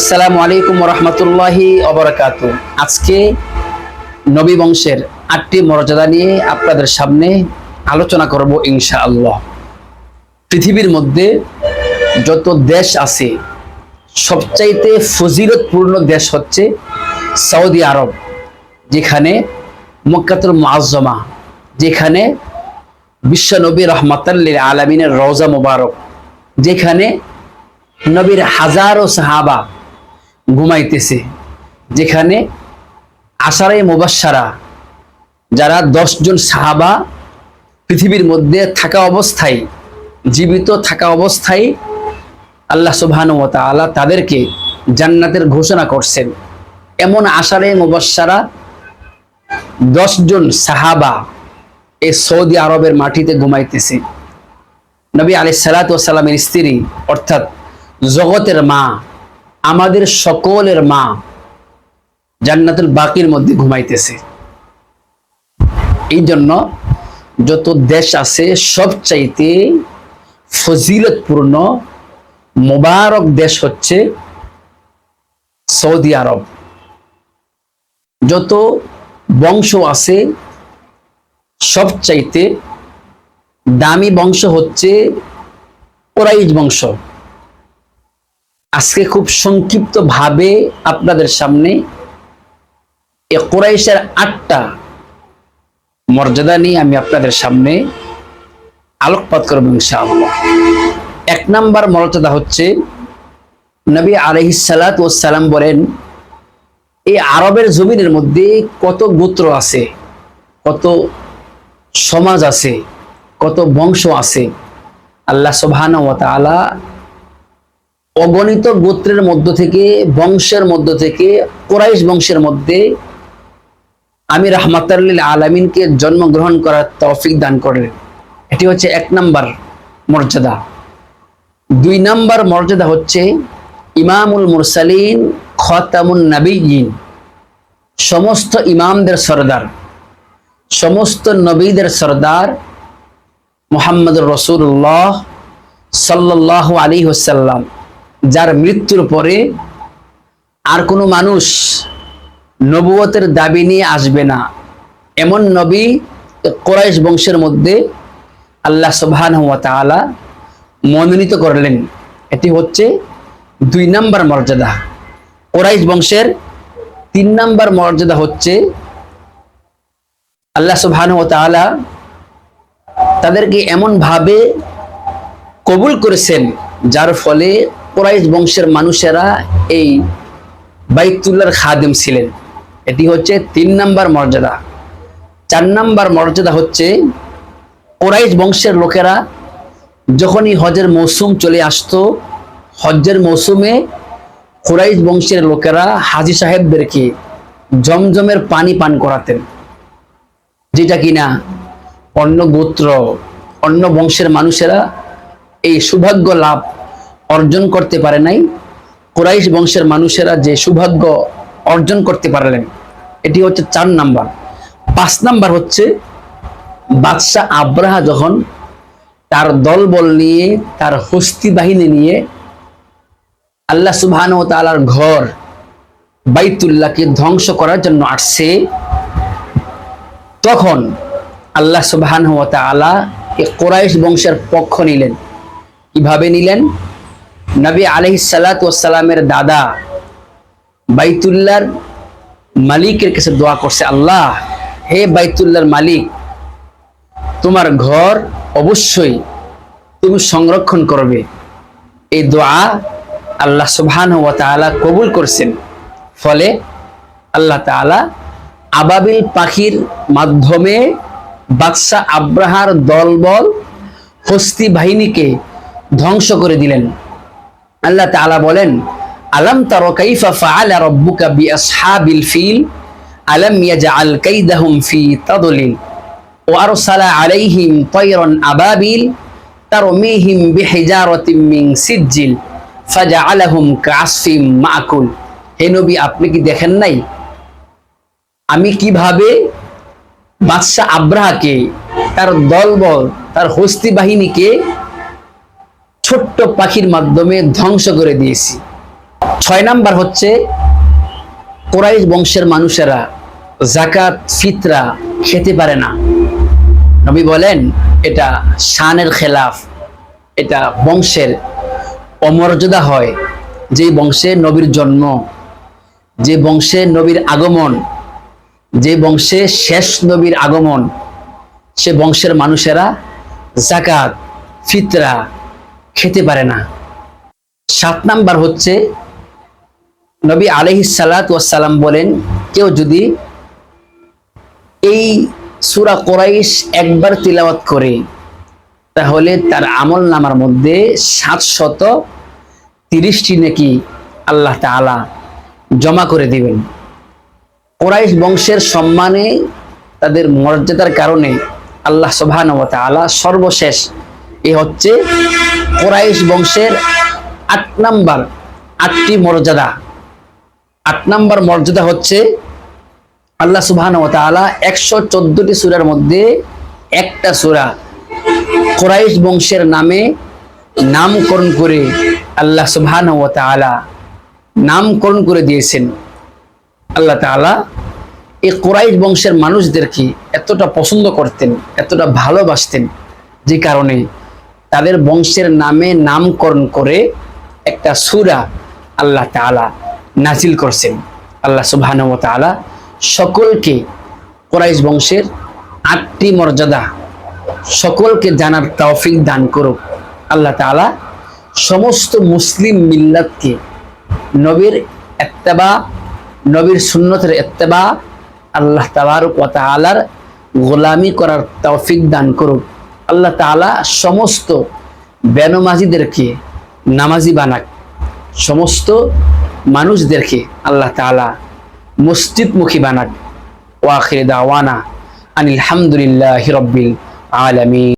আসসালামু আলাইকুম রহমতুল্লাহি অবরাকাত আজকে নবী বংশের আটটি মর্যাদা নিয়ে আপনাদের সামনে আলোচনা করব ইনশাআল্লাহ। পৃথিবীর মধ্যে যত দেশ আছে, সবচাইতে ফজিলতপূর্ণ দেশ হচ্ছে সৌদি আরব, যেখানে মক্কাতুল মুআজ্জমা, যেখানে বিশ্ব নবী রহমতাল্লিল আলমিনের রওজা মুবারক, যেখানে নবীর হাজারো সাহাবা ঘুমাইতেছে। যেখানে আশারাই মুবাসারা যারা দশজন সাহাবা পৃথিবীর মধ্যে থাকা অবস্থায়, জীবিত থাকা অবস্থায় আল্লাহ সুবহানু ওয়া তাদেরকে জান্নাতের ঘোষণা করছেন। এমন আশারে মুবাসারা দশজন সাহাবা এই সৌদি আরবের মাটিতে ঘুমাইতেছে। নবী আলি সালাতামের স্ত্রী, অর্থাৎ জগতের মা আমাদের সকলের মা জান্নাতুল বাকির মধ্যে ঘুমাইতেছে। এই জন্য যত দেশ আছে, সবচাইতে ফজিলতপূর্ণ, মোবারক দেশ হচ্ছে সৌদি আরব। যত বংশ আছে, সবচাইতে দামি বংশ হচ্ছে ওরাইজ বংশ। আজকে খুব সংক্ষিপ্ত ভাবে আপনাদের সামনে এ কোরাইশের আটটা মর্যাদা নিয়ে আমি আপনাদের সামনে আলোকপাত করব ইনশাআল্লাহ। এক নাম্বার মর্যাদা হচ্ছে, নবী আলহিসাল্লাত সালাম বলেন, এই আরবের জমিনের মধ্যে কত গোত্র আছে, কত সমাজ আছে, কত বংশ আছে? আল্লাহ সুবহান ওয়া তাআলা অগণিত গোত্রের মধ্য থেকে, বংশের মধ্য থেকে, কোরাইশ বংশের মধ্যে আমি রাহমাতাল্লিল আলামিনকে জন্মগ্রহণ করার তৌফিক দান করলেন এটি হচ্ছে এক নাম্বার মর্যাদা। দুই নাম্বার মর্যাদা হচ্ছে ইমামুল মুরসালিন, খতামুন নাবিয়িন সমস্ত ইমামদের সরদার, সমস্ত নবীদের সরদার মোহাম্মদ রসুল্লাহ সাল্লাহ আলী হোসাল্লাম যার মৃত্যুর পরে আর কোনো মানুষ নবুয়তের দাবি নিয়ে আসবে না। এমন নবী কোরাইশ বংশের মধ্যে আল্লাহ সুবহান তাআলা মনোনীত করলেন। এটি হচ্ছে দুই নাম্বার মর্যাদা। কোরাইশ বংশের তিন নাম্বার মর্যাদা হচ্ছে আল্লাহ সুবহান তাআলা তাদেরকে এমন ভাবে কবুল করেছেন, যার ফলে কোরাইশ বংশের মানুষেরা এই বাইতুল্লাহর খাদেম ছিলেন। এটি হচ্ছে তিন নাম্বার মর্যাদা। চার নাম্বার মর্যাদা হচ্ছে কোরাইশ বংশের লোকেরা যখনই হজের মৌসুম চলে আসতো হজ্জের মৌসুমে কোরাইশ বংশের লোকেরা হাজি সাহেবদেরকে জমজমের পানি পান করাতেন। যেটা কিনা অন্য গোত্র, অন্য বংশের মানুষেরা এই সৌভাগ্য লাভ অর্জন করতে পারে নাই। কোরাইশ বংশের মানুষেরা যে সৌভাগ্য অর্জন করতে পারলেন, এটি হচ্ছে চার নাম্বার। পাঁচ নাম্বার হচ্ছে, বাদশাহ আব্রাহা যখন তার দলবল নিয়ে, তার হস্তি বাহিনী নিয়ে আল্লাহ সুবহান ও তালার ঘর বাইতুল্লাহকে ধ্বংস করার জন্য আসছে, তখন আল্লাহ সুবহান ও তালা এ কোরাইশ বংশের পক্ষ নিলেন। কীভাবে নিলেন? নবী আলহি সালাতামের দাদা বাইতুল্লার মালিকের কাছে দোয়া করছে, আল্লাহ, হে বাইতুল্লার মালিক, তোমার ঘর অবশ্যই তুমি সংরক্ষণ করবে। এই দোয়া আল্লাহ সুবহান তাআলা কবুল করছেন। ফলে আল্লাহ তাআলা আবাবিল পাখির মাধ্যমে বাদশাহ আব্রাহার দলবল হস্তি বাহিনীকে ধ্বংস করে দিলেন। আল্লাহ তাআলা বলেন আলাম তার কাইফা ফাআলা রাব্বুকা বিআসহাবিল ফিল আলাম ইয়াজআল কাইদাহুম ফি তাদলিল وأرسل عليهم طيرا أبابيل ترميهم بحجارة من سجل فجعلهم كعصف মাকুল হে নবী আপনি কি দেখেন নাই আমি কিভাবে বাদশাহ আব্রাহাকে তার দলবল তার হস্তি বাহিনীকে ছোট্ট পাখির মাধ্যমে ধ্বংস করে দিয়েছি। ছয় নাম্বার হচ্ছে, কোরাইশ বংশের মানুষেরা জাকাত ফিতরা খেতে পারে না। নবী বলেন, এটা শানের খেলাফ, এটা বংশের অমর্যাদা হয়। যে বংশে নবীর জন্ম, যে বংশে নবীর আগমন, যে বংশে শেষ নবীর আগমন, সে বংশের মানুষেরা জাকাত ফিতরা খেতে পারে না। সাত নাম্বার হচ্ছে, নবী আলহি সালাম বলেন, কেউ যদি এই সুরা কোরাইশ একবার তিলাওয়াত করে, তাহলে তার আমল নামার মধ্যে সাতশত তিরিশটি নাকি আল্লাহ তাআলা জমা করে দিবেন। কোরাইশ বংশের সম্মানে তাদের মর্যাদার কারণে আল্লাহ সুবহান ওয়া তাআলা সর্বশেষ এ হচ্ছে কোরাইশ বংশের আট নাম্বার, আটটি মর্যাদা। আট নাম্বার মর্যাদা হচ্ছে আল্লাহ সুবহান তাআলা একশো চোদ্দটি সুরার মধ্যে একটা সুরা কোরাইশ বংশের নামে নামকরণ করে আল্লাহ সুবহান তাআলা নামকরণ করে দিয়েছেন। আল্লাহ তাআলা এই কোরাইশ বংশের মানুষদেরকে এতটা পছন্দ করতেন, এতটা ভালোবাসতেন যে কারণে তাদের বংশের নামে নামকরণ করে একটা সুরা আল্লাহ তাআলা নাজিল করছেন। আল্লাহ সুবহানাহু ওয়া তাআলা সকলকে কোরাইশ বংশের আটটি মর্যাদা, সকলকে জানার তৌফিক দান করুক। আল্লাহ তাআলা সমস্ত মুসলিম মিল্লাতকে নবীর এত্তেবা নবীর সুন্নতের এত্তেবা আল্লাহ তাবারক ওয়া তাআলার গোলামি করার তৌফিক দান করুক। আল্লাহ তালা সমস্ত বেনমাজিদেরকে নামাজি বানাক, সমস্ত মানুষদেরকে আল্লাহ তাআলা মসজিদমুখী বানাক। ওয়াখির দাওয়ানা আনিল হামদুলিল্লাহ হিরব্বিল আলামিন।